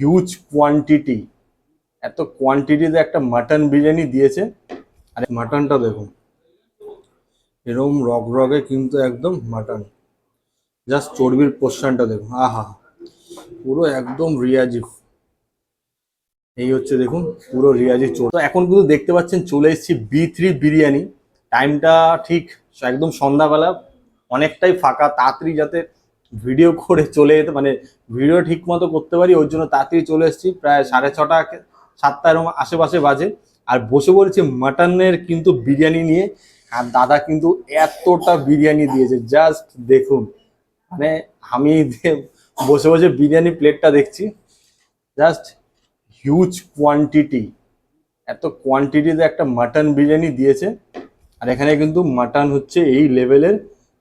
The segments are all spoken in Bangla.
হিউজ কোয়ান্টিটি এত কোয়ান্টিটিতে একটা মাটন বিরিয়ানি দিয়েছে। আর মাটনটা দেখুন এরকম রগ রগে কিন্তু একদম মাটন জাস্ট চর্বির পোর্শনটা দেখুন, আহা, পুরো একদম রিয়াজি। এই হচ্ছে দেখুন, পুরো রিয়াজি চোর। এখন কিন্তু দেখতে পাচ্ছেন, চলে এসেছি বি থ্রি বিরিয়ানি। টাইমটা ঠিক একদম সন্ধ্যাবেলা, অনেকটাই ফাঁকা, তাড়াতাড়ি যাতে ভিডিও করে চলে যেতে মানে ভিডিও ঠিক মতো করতে পারি, ওর জন্য তাড়াতাড়ি চলে এসেছি, প্রায় সাড়ে ছটা সাতটা এরকম আশেপাশে বাজে। আর বসে বলছি মাটনের কিন্তু বিরিয়ানি নিয়ে, আর দাদা কিন্তু এতটা বিরিয়ানি দিয়েছে জাস্ট দেখুন। মানে আমি বসে বসে বিরিয়ানি প্লেটটা দেখছি জাস্ট হিউজ কোয়ান্টিটি এত কোয়ান্টিটিতে একটা মাটন বিরিয়ানি দিয়েছে, আর এখানে কিন্তু মাটন হচ্ছে এই লেভেলের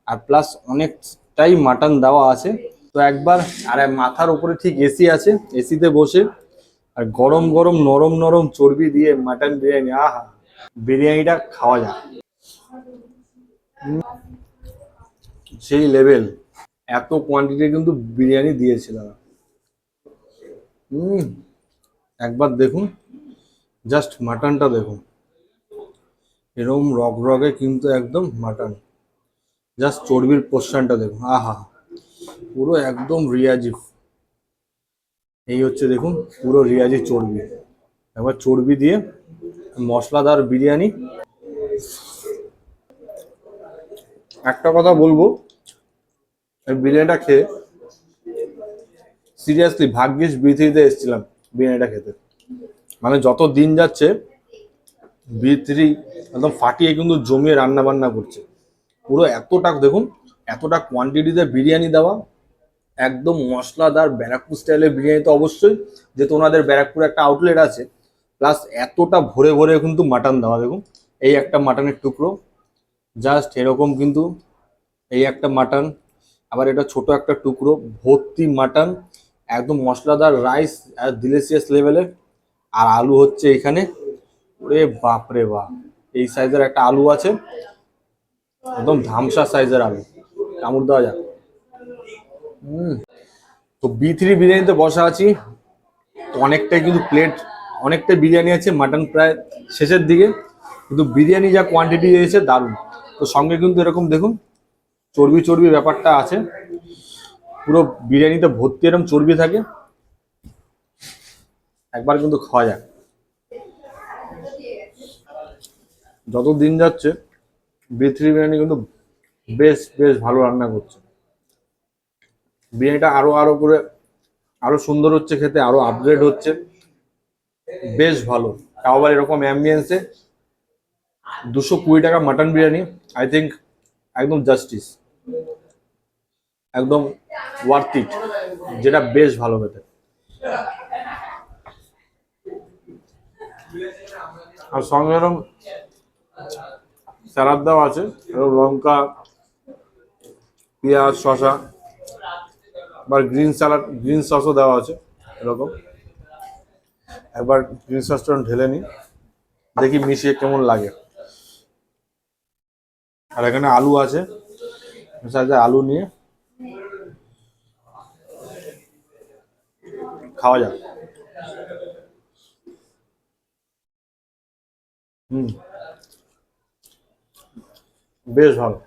আর প্লাস অনেকটাই মাটন দেওয়া আছে। তো একবার, আর মাথার উপরে ঠিক এসি আছে এসিতে বসে আর গরম গরম, নরম নরম চর্বি দিয়ে মাটন বিরিয়ানি, আহা, বিরিয়ানিটা খাওয়া যায় সেই লেভেল এত কোয়ান্টিটি কিন্তু বিরিয়ানি দিয়েছিল হুম একবার দেখুন জাস্ট মাটনটা দেখুন। এরকম রগ রগে কিন্তু একদম মাটন জাস্ট চর্বির পোর্শনটা দেখুন। আহা, পুরো একদম রিয়াজি। এই হচ্ছে দেখুন, পুরো রিয়াজি চর্বি। একবার চর্বি দিয়ে মশলাদার বিরিয়ানি। একটা কথা বলব বিরিয়ানিটা খেয়ে সিরিয়াসলি ভাগ্যিস বিথিতে এসেছিলাম বিরিয়ানিটা খেতে। মানে যত দিন যাচ্ছে বি থ্রি একদম ফাটিয়ে কিন্তু জমিয়ে রান্না বান্না করছে। পুরো এতটা, দেখুন, এতটা কোয়ান্টিটিতে বিরিয়ানি দেওয়া, একদম মশলাদার ব্যারাকপুর স্টাইলের বিরিয়ানি তো অবশ্যই যেহেতু ওনাদের ব্যারাকপুরে একটা আউটলেট আছে প্লাস এতটা ভরে ভরে কিন্তু মাটন দেওয়া, দেখুন, এই একটা মাটনের টুকরো জাস্ট এরকম কিন্তু এই একটা মাটন আবার এটা ছোট একটা টুকরো, ভর্তি মাটন একদম মশলাদার রাইস ডিলিশিয়াস লেভেলের আর আলু হচ্ছে এখানে, ওরে বাপরে বাপ, এই সাইজের একটা আলু আছে একদম ধামসা সাইজের আলু। কামড় দেওয়া যাক। হুম। তো বি থ্রি বিরিয়ানিতে বসা আছি। তো অনেকটাই কিন্তু প্লেট অনেকটাই বিরিয়ানি আছে মাটন প্রায় শেষের দিকে। কিন্তু বিরিয়ানি যা কোয়ান্টিটি দিয়েছে, দারুণ। তো সঙ্গে কিন্তু এরকম দেখুন, চর্বি চর্বি ব্যাপারটা আছে। পুরো বিরিয়ানিতে ভর্তি এরকম চর্বি থাকে। একবার কিন্তু খাওয়া যায় যত দিন যাচ্ছে বি থ্রি বিরিয়ানি কিন্তু বেশ বেশ ভালো রান্না করছে। বিরিয়ানিটা আরও আরও করে, আরও সুন্দর হচ্ছে খেতে, আরও আপগ্রেড হচ্ছে। বেশ ভালো। তাও আবার এরকম অ্যাম্বিয়েন্সে দুশো কুড়ি টাকা মাটন বিরিয়ানি আই থিঙ্ক একদম জাস্টিস একদম ওয়ার্থ ইট যেটা বেশ ভালো খেতে। আর সঙ্গে এরকম স্যালাড দেওয়া আছে এরকম লঙ্কা, পেঁয়াজ শশা বা গ্রিন স্যালাড, গ্রিন সসও দেওয়া আছে, এরকম। একবার গ্রিন সসটা ঢেলে নিই, দেখি মিশিয়ে কেমন লাগে। আর এখানে আলু আছে আলু নিয়ে খাওয়া যাক। হুম। বেশ ভালো।